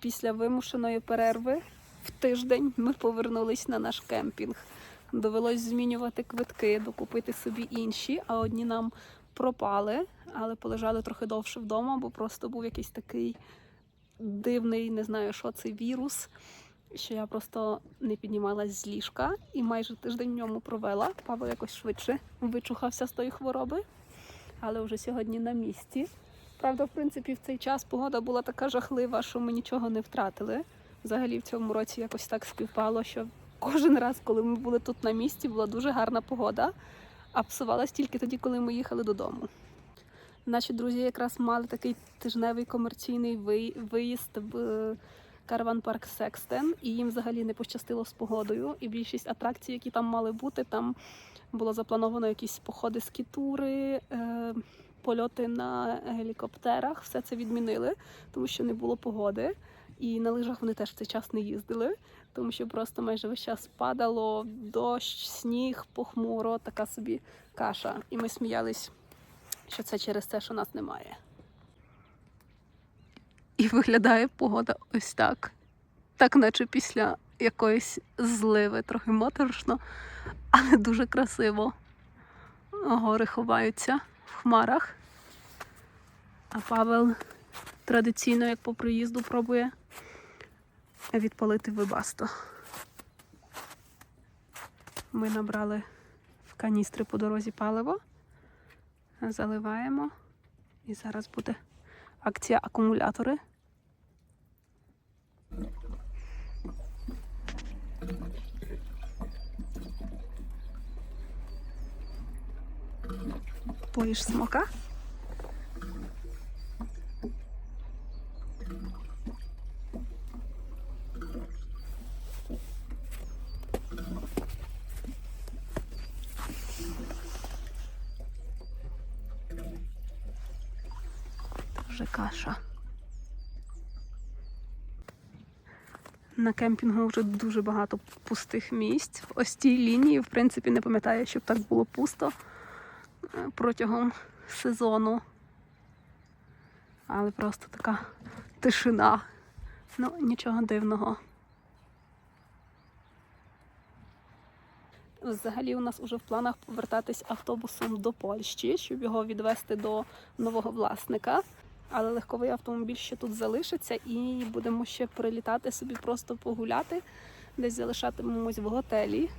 після вимушеної перерви в тиждень ми повернулись на наш кемпінг. Довелось змінювати квитки, докупити собі інші, а одні нам пропали, але полежали трохи довше вдома, бо просто був якийсь такий дивний, не знаю, що це вірус, що я просто не піднімалась з ліжка і майже тиждень в ньому провела. Павло якось швидше вичухався з тої хвороби, але вже сьогодні на місці. Правда, в принципі, в цей час погода була така жахлива, що ми нічого не втратили. Взагалі в цьому році якось так співпало, що кожен раз, коли ми були тут на місці, була дуже гарна погода, а псувалась тільки тоді, коли ми їхали додому. Наші друзі якраз мали такий тижневий комерційний виїзд в караван парк Секстен, і їм взагалі не пощастило з погодою. І більшість атракцій, які там мали бути, там було заплановано якісь походи з кітури, е, польоти на гелікоптерах. Все це відмінили, тому що не було погоди. І на лижах вони теж в цей час не їздили, тому що просто майже весь час падало дощ, сніг, похмуро, така собі каша. І ми сміялись, що це через те, що нас немає. І виглядає погода ось так. Так, наче після якоїсь зливи, трохи моторошно, але дуже красиво. Гори ховаються в хмарах. А Павел традиційно, як по приїзду, пробує відпалити вибасто. Ми набрали в каністри по дорозі паливо, заливаємо, і зараз буде акція акумулятори. Поїш смока? Вже каша. На кемпінгу вже дуже багато пустих місць. Ось цій лінії, в принципі, не пам'ятаю, щоб так було пусто протягом сезону. Але просто така тишина. Ну, нічого дивного. Взагалі у нас уже в планах повертатись автобусом до Польщі, щоб його відвести до нового власника. Але легковий автомобіль ще тут залишиться і будемо ще прилітати собі просто погуляти, десь залишатимемось в готелі.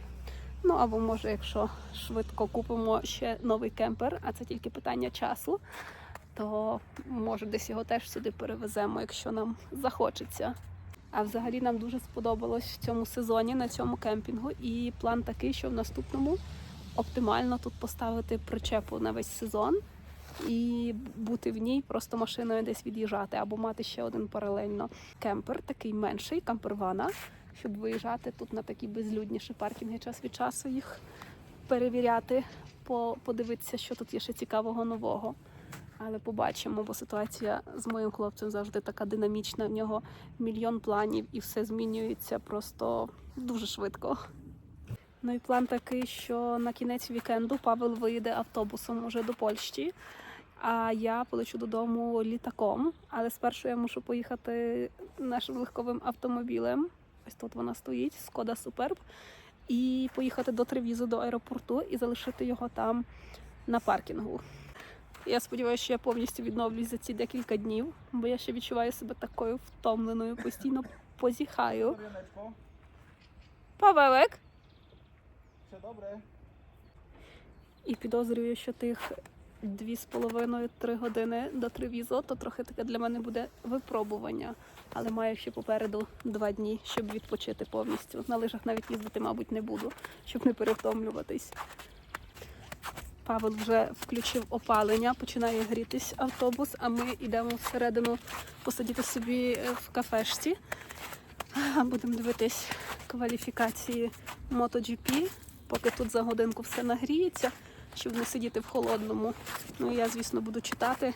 Ну або може, якщо швидко купимо ще новий кемпер, а це тільки питання часу, то може десь його теж сюди перевеземо, якщо нам захочеться. А взагалі нам дуже сподобалось в цьому сезоні на цьому кемпінгу. І план такий, що в наступному оптимально тут поставити причепу на весь сезон і бути в ній, просто машиною десь від'їжджати, або мати ще один паралельно кемпер, такий менший, кампервана, щоб виїжджати тут на такі безлюдніші паркінги час від часу їх перевіряти, подивитися, що тут є ще цікавого нового. Але побачимо, бо ситуація з моїм хлопцем завжди така динамічна. В нього мільйон планів і все змінюється просто дуже швидко. Ну і план такий, що на кінець вікенду Павел виїде автобусом уже до Польщі, а я полечу додому літаком. Але спершу я мушу поїхати нашим легковим автомобілем. Ось тут вона стоїть, Скода Суперб, і поїхати до Тревізу до аеропорту і залишити його там на паркінгу. Я сподіваюся, що я повністю відновлюсь за ці декілька днів, бо я ще відчуваю себе такою втомленою, постійно позіхаю. Павелек! все добре? І підозрюю, що тих дві з половиною-три години до Тревізо, то трохи таке для мене буде випробування. Але маю ще попереду два дні, щоб відпочити повністю. На лижах навіть їздити, мабуть, не буду, щоб не перевтомлюватись. Павел вже включив опалення, починає грітись автобус, а ми йдемо всередину посидіти собі е, в кафешці. Будемо дивитись кваліфікації MotoGP, поки тут за годинку все нагріється, щоб не сидіти в холодному. Ну і я, звісно, буду читати,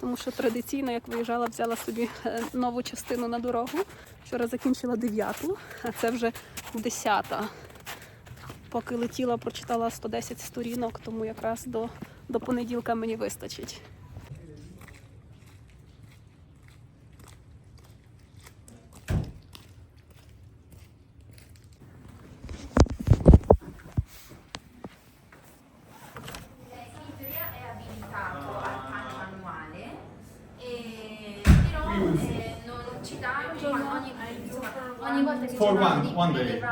тому що традиційно, як виїжджала, взяла собі е, нову частину на дорогу. Вчора закінчила дев'яту, а це вже десята. Поки летіла, прочитала 110 сторінок, тому якраз до, до понеділка мені вистачить. For one, one day.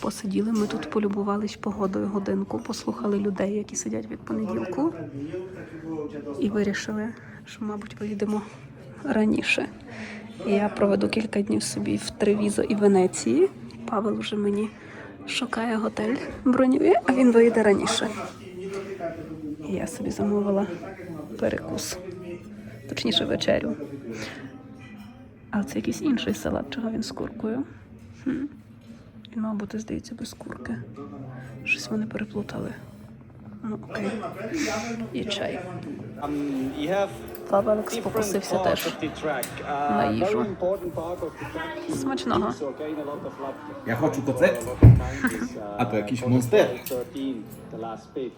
Посиділи ми тут, полюбувались погодою годинку, послухали людей, які сидять від понеділку, і вирішили, що, мабуть, виїдемо раніше. Я проведу кілька днів собі в Тревізо і Венеції. Павел вже мені шукає готель, бронює, а він виїде раніше. Я собі замовила перекус, точніше вечерю. А це якийсь інший салат, чого він з куркою. Хм. Він мав бути, здається, без курки. Щось вони переплутали. Ну, окей. І чай. Um, you have Different попросився теж. на Uh, їжу. Смачного. Я хочу uh, А то якийсь монстер. 13, the last bit.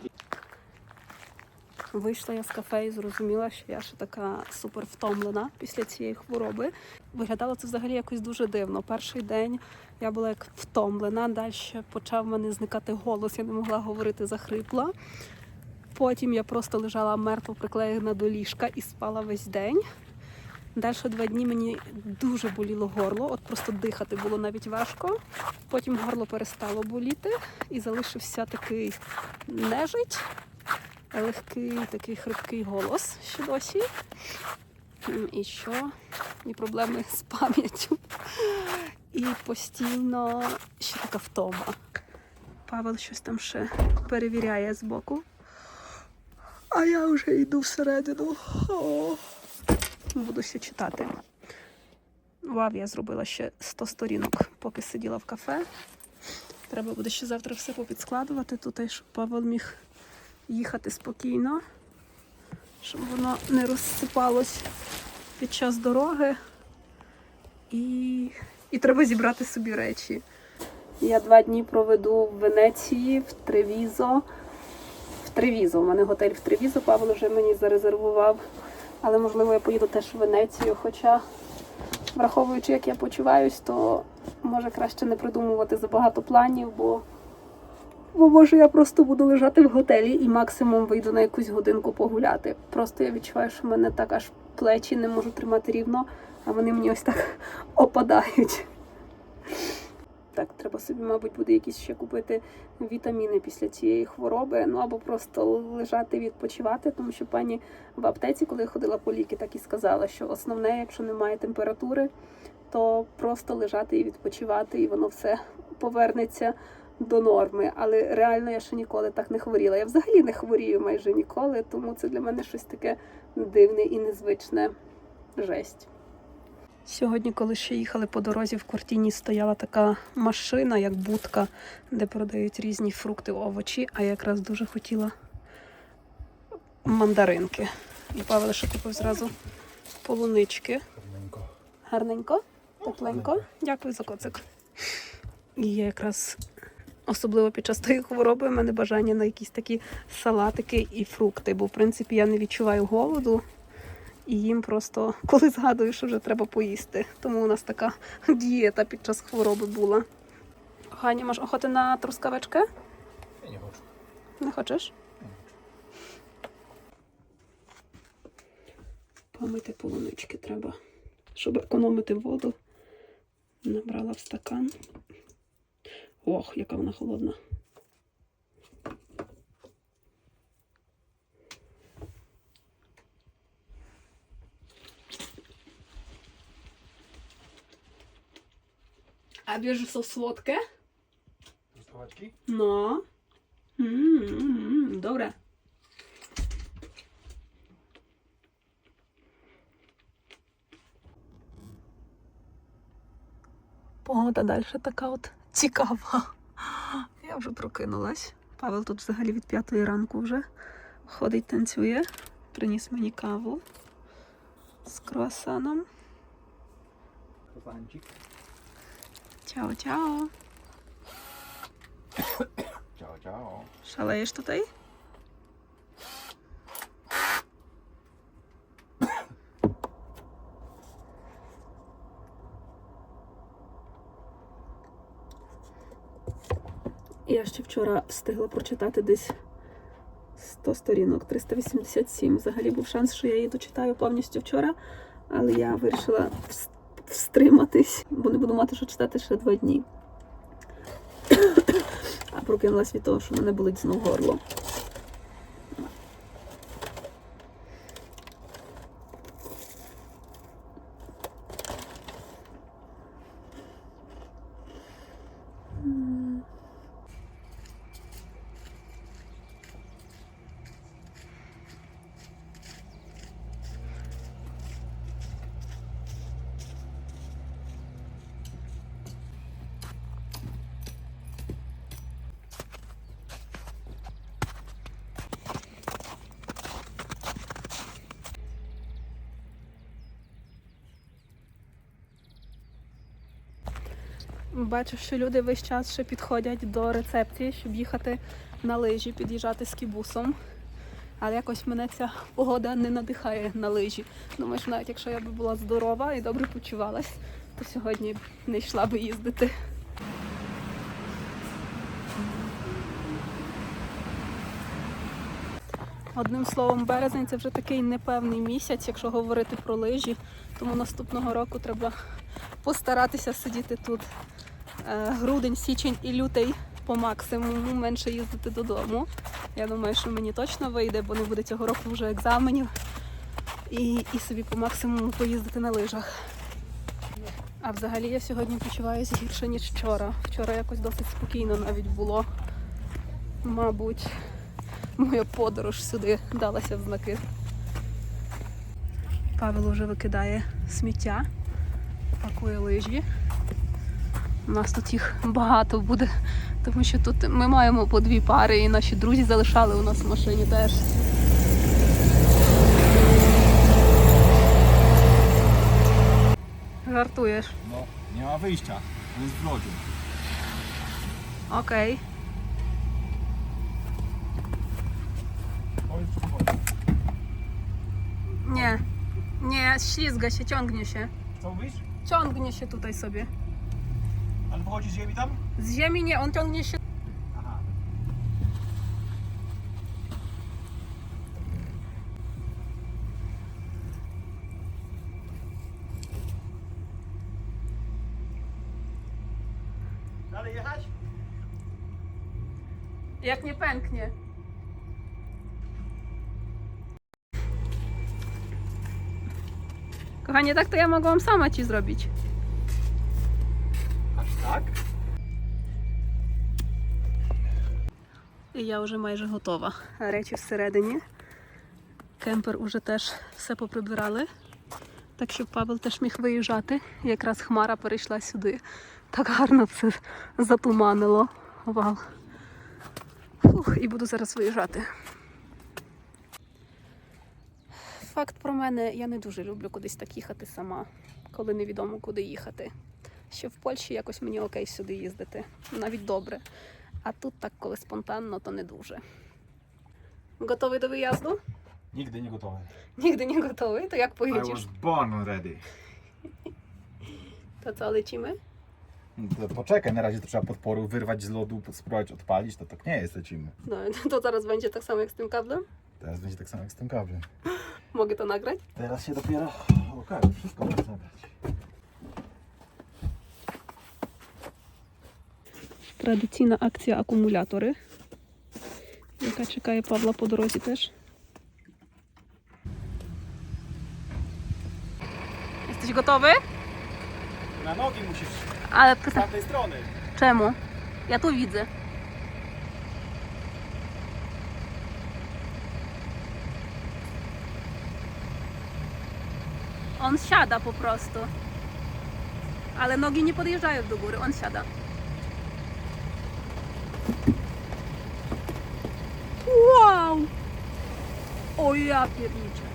Вийшла я з кафе і зрозуміла, що я ще така супер втомлена після цієї хвороби. Виглядало це взагалі якось дуже дивно. Перший день я була як втомлена, далі почав в мене зникати голос, я не могла говорити захрипла. Потім я просто лежала мертво приклеєна до ліжка і спала весь день. Далі два дні мені дуже боліло горло, от просто дихати було навіть важко. Потім горло перестало боліти і залишився такий нежить легкий такий хрипкий голос ще досі. І що? І проблеми з пам'яттю. І постійно ще така втома. Павел щось там ще перевіряє збоку. А я вже йду всередину. О. Буду ще читати. Вау, я зробила ще 100 сторінок, поки сиділа в кафе. Треба буде ще завтра все попідскладувати тут, щоб Павел міг їхати спокійно, щоб воно не розсипалось під час дороги. І, і треба зібрати собі речі. Я два дні проведу в Венеції, в Тревізо. Тревізо. У мене готель в Тревізо, Павло вже мені зарезервував. Але можливо я поїду теж в Венецію. Хоча, враховуючи, як я почуваюсь, то може краще не придумувати забагато планів, бо Бо може я просто буду лежати в готелі і максимум вийду на якусь годинку погуляти. Просто я відчуваю, що в мене так аж плечі не можу тримати рівно, а вони мені ось так опадають. Так, треба собі, мабуть, буде якісь ще купити вітаміни після цієї хвороби. Ну або просто лежати відпочивати, тому що пані в аптеці, коли ходила по ліки, так і сказала, що основне, якщо немає температури, то просто лежати і відпочивати, і воно все повернеться до норми, але реально я ще ніколи так не хворіла. Я взагалі не хворію майже ніколи, тому це для мене щось таке дивне і незвичне жесть. Сьогодні, коли ще їхали по дорозі, в Кортіні стояла така машина, як будка, де продають різні фрукти, овочі, а я якраз дуже хотіла мандаринки. І Павел ще купив зразу полунички. Гарненько, тепленько. Дякую за коцик. І я якраз особливо під час тої хвороби в мене бажання на якісь такі салатики і фрукти, бо в принципі я не відчуваю голоду. І їм просто коли згадую, що вже треба поїсти. Тому у нас така дієта під час хвороби була. Ганя, маєш охоти на трускавички? Я не хочу. Не хочеш? Помити полунички треба, щоб економити воду. Набрала в стакан. Ох, яка вона холодна. A bierzesz są słodkie? Truskaweczki? No. Mm, mm, mm, dobre. Погода далі така от цікава. Я вже прокинулась. Павел тут взагалі від п'ятої ранку вже ходить, танцює. Приніс мені каву з круасаном. Kozancik. Чао-чао. Ciao. Шалеєш tutaj? Я ще вчора встигла прочитати десь 100 сторінок, 387. Взагалі був шанс, що я її дочитаю повністю вчора, але я вирішила вс- встриматись, бо не буду мати що читати ще два дні. А прокинулась від того, що мене болить знову горло. Бачу, що люди весь час ще підходять до рецепції, щоб їхати на лижі, під'їжджати з кібусом. Але якось мене ця погода не надихає на лижі. Думаю, що навіть якщо я б була здорова і добре почувалась, то сьогодні не йшла би їздити. Одним словом, березень це вже такий непевний місяць, якщо говорити про лижі. Тому наступного року треба постаратися сидіти тут грудень, січень і лютий по максимуму, менше їздити додому. Я думаю, що мені точно вийде, бо не буде цього року вже екзаменів. І, і собі по максимуму поїздити на лижах. А взагалі я сьогодні почуваюся гірше, ніж вчора. Вчора якось досить спокійно навіть було. Мабуть, моя подорож сюди далася в знаки. Павел вже викидає сміття, пакує лижі. У нас тут їх багато буде, тому що тут ми маємо по дві пари, і наші друзі залишали у нас в машині теж. Жартуєш. No, nie ma wyjścia. To jest w lodzie. Окей. Powiedz, czy wchodzi. Nie. Nie, ślizga się, ciągnie się. Co mówisz? Ciągnie się tutaj sobie. Wychodzi z ziemi tam? Z ziemi nie, on ciągnie się. Aha. Dalej jechać? Jak nie pęknie. Kochanie, tak to ja mogłam sama ci zrobić. І я вже майже готова. Речі всередині. Кемпер уже теж все поприбирали. Так щоб Павел теж міг виїжджати. Якраз хмара перейшла сюди. Так гарно все затуманило. Вау. Фух, і буду зараз виїжджати. Факт про мене, я не дуже люблю кудись так їхати сама, коли невідомо куди їхати. Ще в Польщі якось мені окей сюди їздити. Навіть добре. А тут так, коли спонтанно, то не дуже. Готовий до виїзду? Nigdy nie gotowy. Nigdy nie gotowy? To jak I pojedziesz? was born ready. To co, lecimy? No to poczekaj, na razie to trzeba podporu wyrwać z lodu, spróbować odpalić, to tak nie jest, lecimy. No, to zaraz będzie tak samo jak z tym kablem? Teraz będzie tak samo jak z tym kablem. Mogę to nagrać? Teraz się dopiero... Okej, wszystko można zabrać. Традиційна акція акумулятори, яка чекає Павла по дорозі теж. Jesteś gotowy? Na nogi musisz Ale z tamtej strony. czemu? Ja tu widzę. On siada po prostu. Ale nogi nie podjeżdżają do góry, on siada. Wow! O ja pierniczę.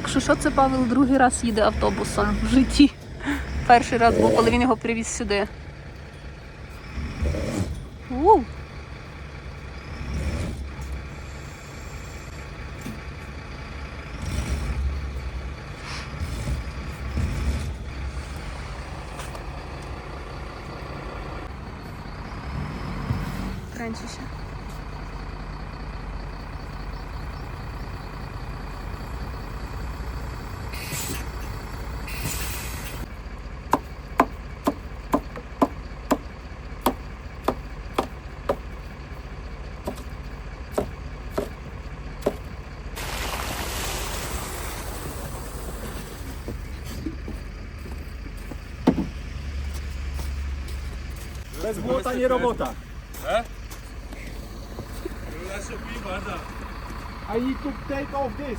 Якщо що, це Павел другий раз їде автобусом в житті. Перший раз був, коли він його привіз сюди. У. Френчіше. Bez błota nie robota. I need to take off this.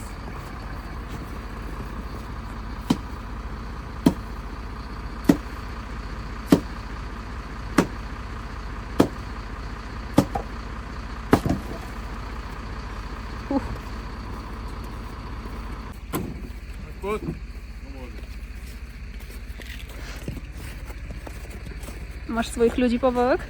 Masz swoich ludzi, Pawełek?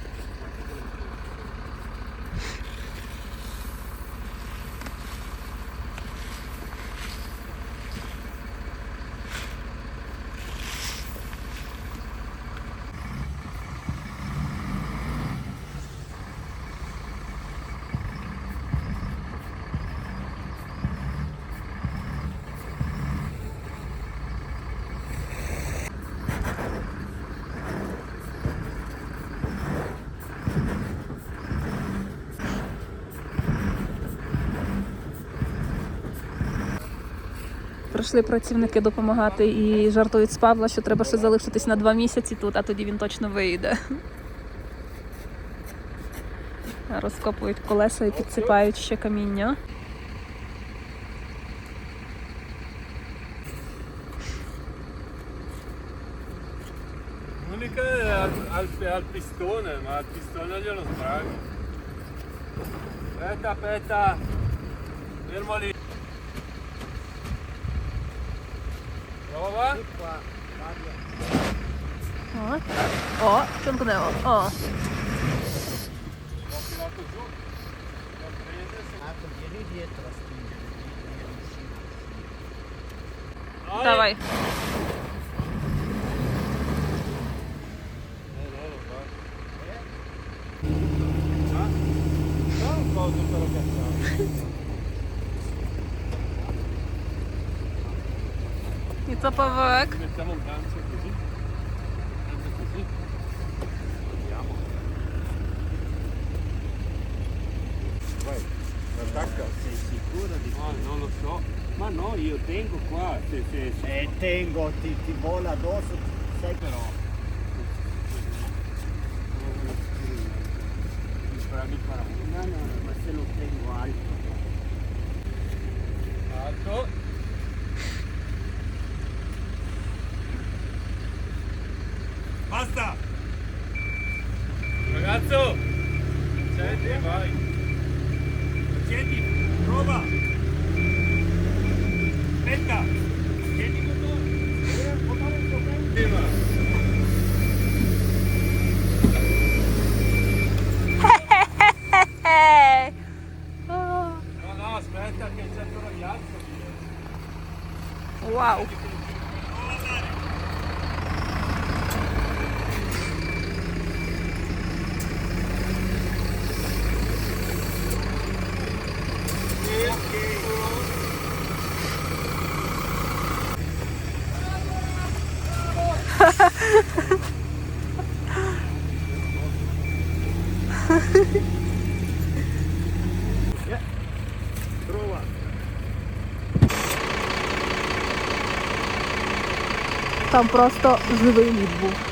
Прийшли працівники допомагати і жартують з Павла, що треба ще залишитись на два місяці тут, а тоді він точно вийде. Розкопують колеса і підсипають ще каміння. L'unica è al, pistone, ma al pistone glielo sbraghi. Aspetta, aspetta. Fermo. Prova. О, О пімкнемо. О. Давай. Zappavec. Mettiamo un gancio così. Anche così. Vediamo. Vai, attacca. Sei sicura di No, non lo so. Ma no, io tengo qua. Se, se, se. Eh, tengo, ti, ti vola addosso. Sai però. Mi farà una, ma se lo tengo alto. Alto. Там просто живий лід був.